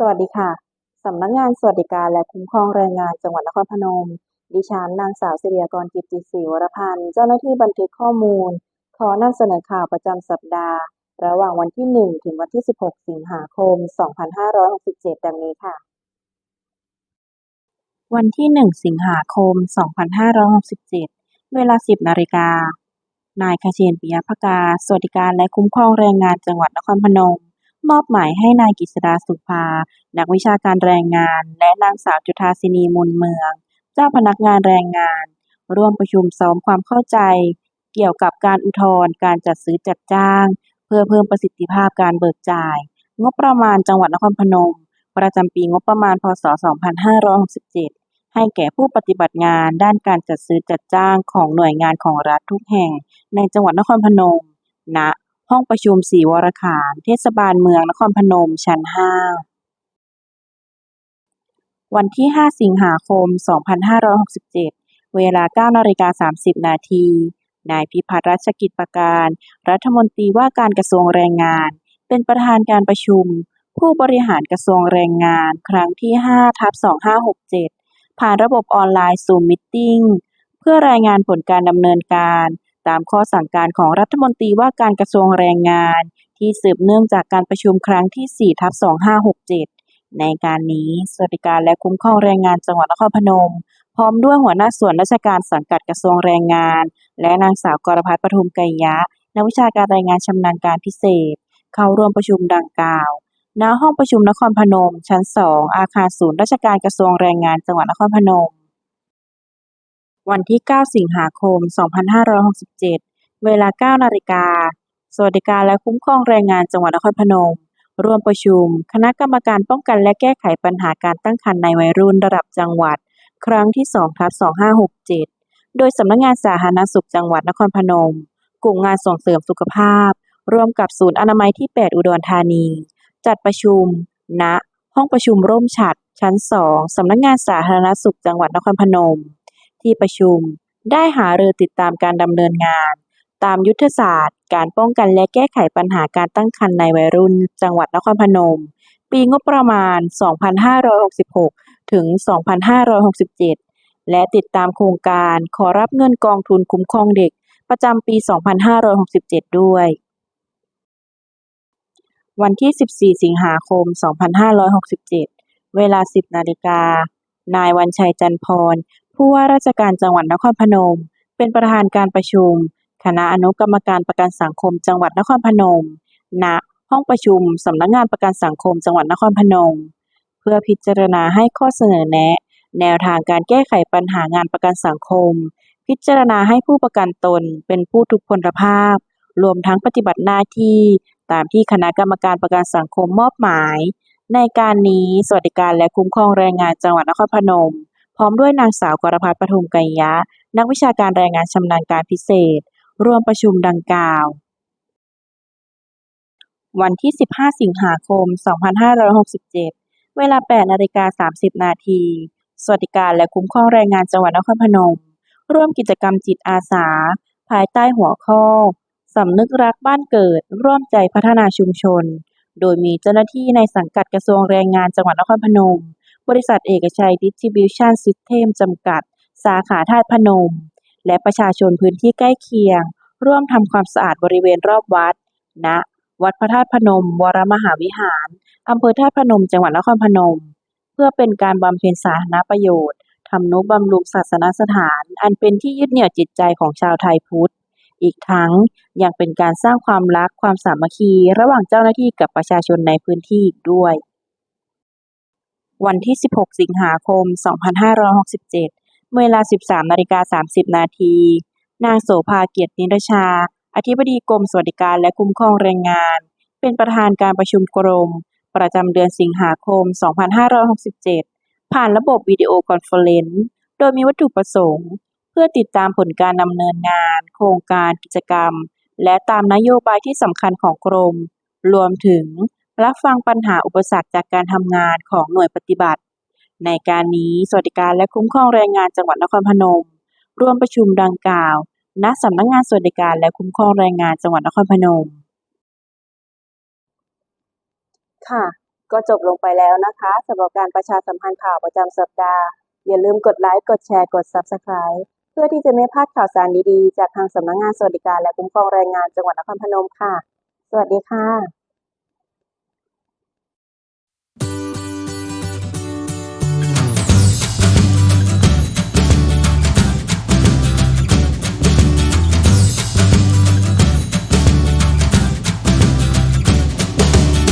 สวัสดีค่ะ สำนักงานสวัสดิการและคุ้มครองแรงงานจังหวัดนครพนม ดิฉันนางสาวศิริยกรกิตติศรีวรพันธ์ เจ้าหน้าที่บันทึกข้อมูล ขอนำเสนอข่าวประจำสัปดาห์ ระหว่างวันที่ 1 ถึงวันที่ 16 สิงหาคม 2567 ดังนี้ค่ะ วันที่ 1 สิงหาคม 2567 เวลา 10 นาฬิกา นายคเชนปิยภกา สวัสดิการและคุ้มครองแรงงานจังหวัดนครพนม มอบหมายให้นายกฤษดาสุภา นักวิชาการแรงงาน และนางสาวจุฑาศินีมูลเมือง เจ้าพนักงานแรงงาน ร่วมประชุมซ้อมความเข้าใจ เกี่ยวกับการอุทธรณ์การจัดซื้อจัดจ้าง เพื่อเพิ่มประสิทธิภาพการเบิกจ่าย งบประมาณจังหวัดนครพนม ประจำปีงบประมาณพ.ศ.2567 ให้แก่ผู้ปฏิบัติงานด้านการจัดซื้อจัดจ้างของหน่วยงานของรัฐทุกแห่ง ในจังหวัดนครพนมณ ห้องประชุมศรีวรขาร เทศบาลเมืองนครพนม ชั้น 5 วันที่ 5 สิงหาคม 2567 เวลา 9นาฬิกา30 นาที นายพิพัฒน์รัชกิจประการ รัฐมนตรีว่าการกระทรวงแรงงาน เป็นประธานการประชุม ผู้บริหารกระทรวงแรงงาน ครั้งที่5ทับ2567 ผ่านระบบออนไลน์ Zoom Meeting เพื่อรายงานผลการดำเนินการ ตามข้อสั่งการของรัฐมนตรีว่าการกระทรวงแรงงาน ที่สืบเนื่องจากการประชุมครั้งที่4/2567 ในการนี้สวัสดิการและคุ้มครองแรงงานจังหวัดนครพนม พร้อมด้วยหัวหน้าส่วนราชการสังกัดกระทรวงแรงงาน และนางสาวกรพัฒน์ปทุมไกรยะนักวิชาการแรงงานชำนาญการพิเศษ เข้าร่วมประชุมดังกล่าวณห้องประชุมนครพนม ชั้น 2 อาคารศูนย์ราชการกระทรวงแรงงานจังหวัดนครพนม วันที่ 9 สิงหาคม 2567 เวลา 9 นาฬิกา สวัสดิการและคุ้มครองแรงงานจังหวัดนครพนม ร่วมประชุม คณะกรรมการป้องกันและแก้ไขปัญหาการตั้งครรภ์ในวัยรุ่นระดับจังหวัด ครั้งที่2/2567 โดยสำนักงานสาธารณสุขจังหวัดนครพนม กลุ่มงานส่งเสริมสุขภาพ ร่วมกับศูนย์อนามัยที่ 8 อุดรธานี จัดประชุม ณ ห้องประชุมร่มฉัตรชั้น 2 สำนักงานสาธารณสุขจังหวัดนครพนม ที่ประชุม ได้หารือติดตามการดำเนินงาน ตามยุทธศาสตร์ การป้องกันและแก้ไขปัญหาการตั้งครรภ์ในวัยรุ่น จังหวัดนครพนม ปีงบประมาณ 2566 ถึง 2567 และติดตามโครงการขอรับเงินกองทุนคุ้มครองเด็ก ประจำปี 2567 ด้วย วันที่ 14 สิงหาคม 2567 เวลา 10 นาฬิกานายวันชัยจันพร ผู้ว่าราชการจังหวัดนครพนม เป็นประธานการประชุม คณะอนุกรรมการประกันสังคมจังหวัดนครพนม ณ ห้องประชุมสำนักงานประกันสังคมจังหวัดนครพนม เพื่อพิจารณาให้ข้อเสนอแนะ แนวทางการแก้ไขปัญหางานประกันสังคม พิจารณาให้ผู้ประกันตนเป็นผู้ทุพพลภาพ รวมทั้งปฏิบัติหน้าที่ตามที่คณะกรรมการประกันสังคมมอบหมาย ในการนี้สวัสดิการและคุ้มครองแรงงานจังหวัดนครพนม พร้อมด้วยนางสาวกรพัฒน์ปทุมไกรยะ นักวิชาการแรงงานชำนาญการพิเศษ ร่วมประชุมดังกล่าว วันที่ 15 สิงหาคม 2567 เวลา 8นาฬิกา30 นาที สวัสดิการและคุ้มครองแรงงานจังหวัดนครพนม ร่วมกิจกรรมจิตอาสา ภายใต้หัวข้อสำนึกรักบ้านเกิด ร่วมใจพัฒนาชุมชน โดยมีเจ้าหน้าที่ในสังกัดกระทรวงแรงงานจังหวัดนครพนม บริษัทเอกชัยดิสทริบิวชั่นซิสเทมจำกัด สาขาธาตุพนม และประชาชนพื้นที่ใกล้เคียง ร่วมทำความสะอาดบริเวณรอบวัดณวัดพระธาตุพนม วรมหาวิหารอำเภอธาตุพนม จังหวัดนครพนม เพื่อเป็นการบำเพ็ญสาธารณประโยชน์ทำนุบำรุงศาสนสถาน อันเป็นที่ยึดเหนี่ยวจิตใจของชาวไทยพุทธ อีกทั้งยังเป็นการสร้างความรักความสามัคคี ระหว่างเจ้าหน้าที่กับประชาชนในพื้นที่อีกด้วย วันที่ 16 สิงหาคม 2567 เวลา 13นาฬิกา30 นาที นางโสภาเกียรตินิรชา อธิบดีกรมสวัสดิการและคุ้มครองแรงงาน เป็นประธานการประชุมกรม ประจำเดือนสิงหาคม 2567 ผ่านระบบวิดีโอคอนเฟอเรนซ์โดยมีวัตถุประสงค์ เพื่อติดตามผลการดำเนินงาน โครงการกิจกรรม และตามนโยบายที่สำคัญของกรม รวมถึง รับฟังปัญหาอุปสรรคจากการทำงานของหน่วยปฏิบัติ ในการนี้สวัสดิการและคุ้มครองแรงงานจังหวัดนครพนม ร่วมประชุมดังกล่าว ณสำนักงานสวัสดิการและคุ้มครองแรงงานจังหวัดนครพนม ค่ะ ก็จบลงไปแล้วนะคะสำหรับการประชาสัมพันธ์ข่าวประจำสัปดาห์ อย่าลืมกดไลค์กดแชร์กด Subscribe เพื่อที่จะไม่พลาดข่าวสารดีๆ จากทางสำนักงานสวัสดิการและคุ้มครองแรงงานจังหวัดนครพนมค่ะ สวัสดีค่ะ